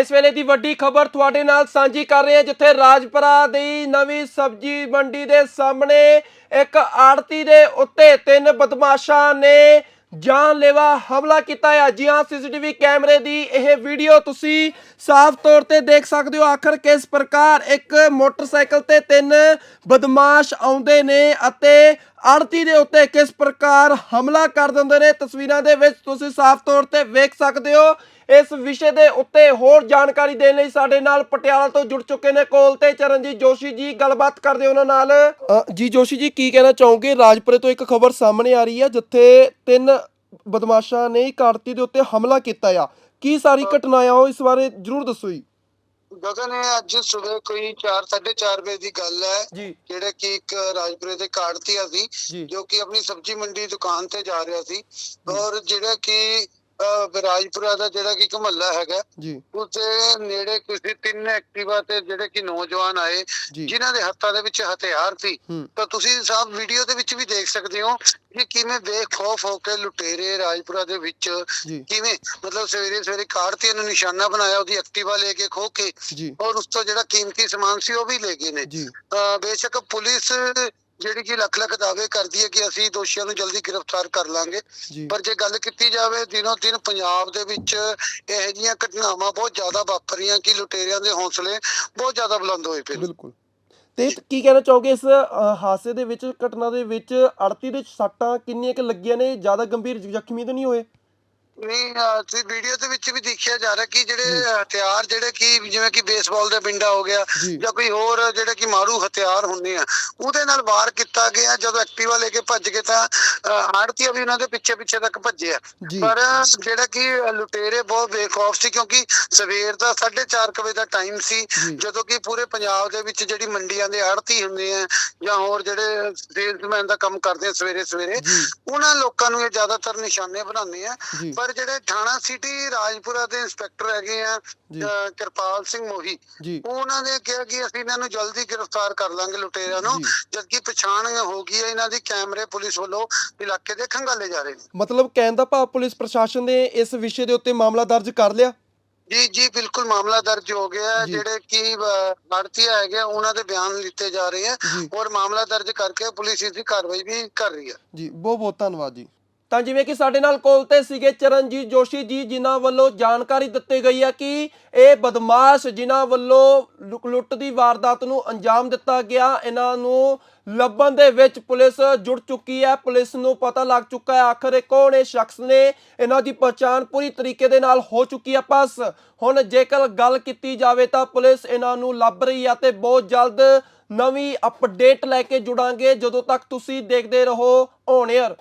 ਇਸ ਵੇਲੇ ਦੀ ਵੱਡੀ ਖਬਰ ਤੁਹਾਡੇ ਨਾਲ ਸਾਂਝੀ ਕਰ ਰਹੇ ਹਾਂ, ਜਿੱਥੇ ਰਾਜਪੁਰਾ ਦੀ ਨਵੀਂ ਸਬਜ਼ੀ ਮੰਡੀ ਦੇ ਸਾਹਮਣੇ ਇੱਕ ਆੜਤੀ ਦੇ ਉੱਤੇ ਤਿੰਨ ਬਦਮਾਸ਼ਾਂ ਨੇ ਜਾਨਲੇਵਾ ਹਮਲਾ ਕੀਤਾ ਹੈ। ਜੀ ਹਾਂ, ਸੀਸੀਟੀਵੀ ਕੈਮਰੇ ਦੀ ਇਹ ਵੀਡੀਓ ਤੁਸੀਂ ਸਾਫ਼ ਤੌਰ ਤੇ ਦੇਖ ਸਕਦੇ ਹੋ। ਆਖਰ ਕਿਸ ਪ੍ਰਕਾਰ ਇੱਕ ਮੋਟਰਸਾਈਕਲ ਤੇ ਤਿੰਨ ਬਦਮਾਸ਼ ਆਉਂਦੇ ਨੇ ਅਤੇ ਆੜਤੀ ਦੇ ਉੱਤੇ ਕਿਸ ਪ੍ਰਕਾਰ ਹਮਲਾ ਕਰ ਦਿੰਦੇ ਨੇ? ਤਸਵੀਰਾਂ ਦੇ ਵਿੱਚ ਤੁਸੀਂ ਸਾਫ਼ ਤੌਰ ਤੇ ਵੇਖ ਸਕਦੇ ਹੋ। ਇਸ ਵਿਸ਼ੇ ਦੇ ਉੱਤੇ ਹੋਰ ਜਾਣਕਾਰੀ ਦੇਣ ਲਈ ਸਾਡੇ ਨਾਲ ਪਟਿਆਲਾ ਤੋਂ ਜੁੜ ਚੁੱਕੇ ਨੇ। ਕੋਲ ਤੇ ਚਰਨਜੀਤ ਜੋਸ਼ੀ ਜੀ, ਗੱਲਬਾਤ ਕਰਦੇ ਉਹਨਾਂ ਨਾਲ। ਜੀ ਜੋਸ਼ੀ ਜੀ, ਕੀ ਕਹਿਣਾ ਚਾਹੋਗੇ? ਰਾਜਪੁਰੇ ਤੋਂ ਇੱਕ ਖਬਰ ਸਾਹਮਣੇ ਆ ਰਹੀ ਹੈ, ਜਿੱਥੇ ਤਿੰਨ ਬਦਮਾਸ਼ਾਂ ਨੇ ਇੱਕ ਆੜਤੀ ਦੇ ਉੱਤੇ ਹਮਲਾ ਕੀਤਾ ਆ। ਕੀ ਸਾਰੀ ਘਟਨਾ ਆ? ਉਹ ਇਸ ਬਾਰੇ ਜਰੂਰ ਦੱਸੋ ਜੀ। ਗਗਨ ਇਹ ਅੱਜ ਸਵੇਰ ਕੋਈ 4 4:30 ਵਜੇ ਦੀ ਗੱਲ ਹੈ ਜਿਹੜੇ ਕਿ ਇੱਕ ਰਾਜਪੁਰੇ ਦੇ ਕਾੜਤੀਆ ਸੀ ਜੋ। ਕਿ ਆਪਣੀ ਸਬਜ਼ੀ ਮੰਡੀ ਦੁਕਾਨ ਤੇ ਜਾ ਰਿਹਾ ਸੀ। ਔਰ ਜਿਹੜਾ ਕਿ ਅਹ, ਰਾਜਪੁਰਾ ਦਾ ਜਿਹੜਾ ਕਿ ਇੱਕ ਮਹੱਲਾ ਹੈਗਾ। ਜੀ। ਉਸਦੇ ਨੇੜੇ ਕਿਸੇ ਤਿੰਨ ਐਕਟਿਵਾ ਤੇ ਜਿਹੜੇ ਕਿ ਨੌਜਵਾਨ ਆਏ ਜਿਨ੍ਹਾਂ ਦੇ ਹੱਥਾਂ ਦੇ ਵਿੱਚ ਹਥਿਆਰ ਸੀ। ਤਾਂ ਤੁਸੀਂ ਸਾਹਿਬ ਵੀਡੀਓ ਦੇ ਵਿੱਚ ਵੀ ਦੇਖ ਸਕਦੇ ਹੋ ਕਿ ਕਿਵੇਂ ਬੇਖੌਫ ਹੋ ਕੇ ਲੁਟੇਰੇ ਰਾਜਪੁਰਾ ਦੇ ਵਿੱਚ ਕਿਵੇਂ ਮਤਲਬ ਸਵੇਰੇ ਸਵੇਰੇ ਕਾੜਤੀ ਨੂੰ ਨਿਸ਼ਾਨਾ ਬਣਾਇਆ ਉਹਦੀ ਐਕਟਿਵਾ ਲੈ ਕੇ ਖੋ ਕੇ ਔਰ ਉਸ ਤੋਂ ਜਿਹੜਾ ਕੀਮਤੀ ਸਮਾਨ ਸੀ ਉਹ ਵੀ ਲੈ ਗਏ ਨੇ। ਬੇਸ਼ੱਕ ਪੁਲਿਸ ਜਿਹੜੀ ਕਿ ਲੱਖ ਲੱਖ ਦਾਅਵੇ ਕਰਦੀ ਹੈ ਕਿ ਅਸੀਂ ਦੋਸ਼ੀਆਂ ਨੂੰ ਜਲਦੀ ਗ੍ਰਿਫਤਾਰ ਕਰ ਲਾਂਗੇ। ਪਰ ਜੇ ਗੱਲ ਕੀਤੀ ਜਾਵੇ ਦਿਨੋ ਦਿਨ ਪੰਜਾਬ ਦੇ ਵਿੱਚ ਇਹੋ ਜਿਹੀਆਂ ਘਟਨਾਵਾਂ ਬਹੁਤ ਜ਼ਿਆਦਾ ਵਾਪਰੀਆਂ ਕਿ ਲੁਟੇਰਿਆਂ ਦੇ ਹੌਸਲੇ ਬਹੁਤ ਜ਼ਿਆਦਾ ਬੁਲੰਦ ਹੋਏ ਪਏ। ਬਿਲਕੁਲ। ਤੇ ਕੀ ਕਹਿਣਾ ਚਾਹੋਗੇ ਇਸ ਹਾਦਸੇ ਦੇ ਵਿੱਚ ਘਟਨਾ ਦੇ ਵਿੱਚ ਆੜਤੀ ਦੇ ਸੱਟਾਂ ਕਿੰਨੀਆਂ ਕਿ ਲੱਗੀਆਂ ਨੇ? ਜ਼ਿਆਦਾ ਗੰਭੀਰ ਜ਼ਖਮੀ ਤਾਂ ਨਹੀਂ ਹੋਏ? ਨਹੀਂ ਅਹ ਤੁਸੀਂ ਵੀਡੀਓ ਦੇ ਵਿੱਚ ਵੀ ਦੇਖਿਆ ਜਾ ਰਿਹਾ ਕਿ ਜਿਹੜੇ ਹਥਿਆਰ ਜਿਹੜੇ ਕਿ ਜਿਵੇਂ ਕਿ ਬੇਸਬਾਲ ਦਾ ਬਿੰਡਾ ਹੋ ਗਿਆ ਜੀ। ਕੋਈ ਹੋਰ ਜਿਹੜੇ ਕਿ ਮਾਰੂ ਹਥਿਆਰ ਹੁੰਦੇ ਆ ਉਹਦੇ ਨਾਲ ਵਾਰ ਕੀਤਾ ਗਿਆ ਜਦੋਂ ਐਕਟਿਵਾ ਲੈ ਕੇ ਭੱਜ ਗਏ ਤਾਂ ਆੜਤੀਆ ਵੀ ਉਹਨਾਂ ਦੇ ਪਿੱਛੇ ਪਿੱਛੇ ਤੱਕ ਭੱਜਿਆ। ਪਰ ਜਿਹੜਾ ਕਿ ਲੁਟੇਰੇ ਬਹੁਤ ਬੇਖੌਫ ਸੀ ਕਿਉਂਕਿ ਸਵੇਰ ਦਾ 4:30 ਵਜੇ ਦਾ ਟਾਈਮ ਸੀ। ਜਦੋਂ ਕਿ ਪੂਰੇ ਪੰਜਾਬ ਦੇ ਵਿੱਚ ਜਿਹੜੀ ਮੰਡੀਆਂ ਦੇ ਆੜਤੀ ਹੁੰਦੇ ਆ ਜਾਂ ਹੋਰ ਜਿਹੜੇ ਸੇਲਸਮੈਨ ਦਾ ਕੰਮ ਕਰਦੇ ਆ ਸਵੇਰੇ ਸਵੇਰੇ ਉਹਨਾਂ ਲੋਕਾਂ ਨੂੰ ਇਹ ਜ਼ਿਆਦਾਤਰ ਨਿਸ਼ਾਨੇ ਬਣਾਉਂਦੇ ਆ। ਜੀ। ਪਰ ਜਿਹੜੇ ਥਾਣਾ ਸਿਟੀ ਰਾਜਪੁਰਾ ਦੇ ਇੰਸਪੈਕਟਰ ਹੈਗੇ ਆ ਕਿਰਪਾਲ ਸਿੰਘ ਮੋਹੀ ਉਹਨਾਂ ਨੇ ਕਿਹਾ ਕਿ ਅਸੀਂ ਇਹਨਾਂ ਨੂੰ ਜਲਦੀ ਗ੍ਰਿਫਤਾਰ ਕਰ ਲਾਂਗੇ ਲੁਟੇਰਿਆਂ ਨੂੰ। ਜਦਕਿ ਪਛਾਣ ਹੋ ਗਈ ਹੈ ਇਹਨਾਂ ਦੀ ਕੈਮਰੇ ਪੁਲਿਸ ਵੱਲੋਂ ਇਲਾਕੇ ਦੇ ਖੰਗਾਲੇ ਜਾ ਰਹੇ ਨੇ। ਮਤਲਬ ਕਹਿਣ ਦਾ ਭਾਵ ਪੁਲਿਸ ਪ੍ਰਸ਼ਾਸਨ ਨੇ ਇਸ ਵਿਸ਼ੇ ਦੇ ਉੱਤੇ ਮਾਮਲਾ ਦਰਜ ਕਰ ਲਿਆ? ਜੀ ਜੀ ਬਿਲਕੁਲ ਮਾਮਲਾ ਦਰਜ ਹੋ ਗਿਆ। ਜਿਹੜੇ ਕਿ ਭਾਰਤੀਆ ਹੈਗੇ ਉਹਨਾਂ ਦੇ ਬਿਆਨ ਲਿੱਤੇ ਜਾ ਰਹੇ ਆ ਔਰ ਮਾਮਲਾ ਦਰਜ ਕਰਕੇ ਪੁਲਿਸ ਇਸ ਦੀ ਕਾਰਵਾਈ ਵੀ ਕਰ ਰਹੀ ਹੈ। ਜੀ ਬਹੁਤ ਬਹੁਤ ਧੰਨਵਾਦ ਜੀ। ਤਾਂ ਜਿਵੇਂ ਕਿ ਸਾਡੇ ਨਾਲ ਕੋਲ ਤੇ ਸੀਗੇ ਚਰਨਜੀਤ ਜੋਸ਼ੀ ਜੀ, ਜਿਨ੍ਹਾਂ ਵੱਲੋਂ ਜਾਣਕਾਰੀ ਦਿੱਤੀ ਗਈ ਹੈ ਕਿ ਇਹ ਬਦਮਾਸ਼ ਜਿਨ੍ਹਾਂ ਵੱਲੋਂ ਲੁ- ਲੁੱਟ ਦੀ ਵਾਰਦਾਤ ਨੂੰ ਅੰਜਾਮ ਦਿੱਤਾ ਗਿਆ, ਇਹਨਾਂ ਨੂੰ ਲੱਭਣ ਦੇ ਵਿੱਚ ਪੁਲਿਸ ਜੁੜ ਚੁੱਕੀ ਹੈ। ਪੁਲਿਸ ਨੂੰ ਪਤਾ ਲੱਗ ਚੁੱਕਾ ਹੈ, ਆਖਰ ਇਹ ਕੌਣ ਇਹ ਸ਼ਖਸ ਨੇ ਇਹਨਾਂ ਦੀ ਪਛਾਣ ਪੂਰੀ ਤਰੀਕੇ ਦੇ ਨਾਲ ਹੋ ਚੁੱਕੀ ਹੈ। ਬਸ ਹੁਣ ਜੇਕਰ ਗੱਲ ਕੀਤੀ ਜਾਵੇ ਤਾਂ ਪੁਲਿਸ ਇਹਨਾਂ ਨੂੰ ਲੱਭ ਰਹੀ ਹੈ ਤੇ ਬਹੁਤ ਜਲਦ ਨਵੀਂ ਅਪਡੇਟ ਲੈ ਕੇ ਜੁੜਾਂਗੇ। ਜਦੋਂ ਤੱਕ ਤੁਸੀਂ ਦੇਖਦੇ ਰਹੋ, ਔਨ 에ਅਰ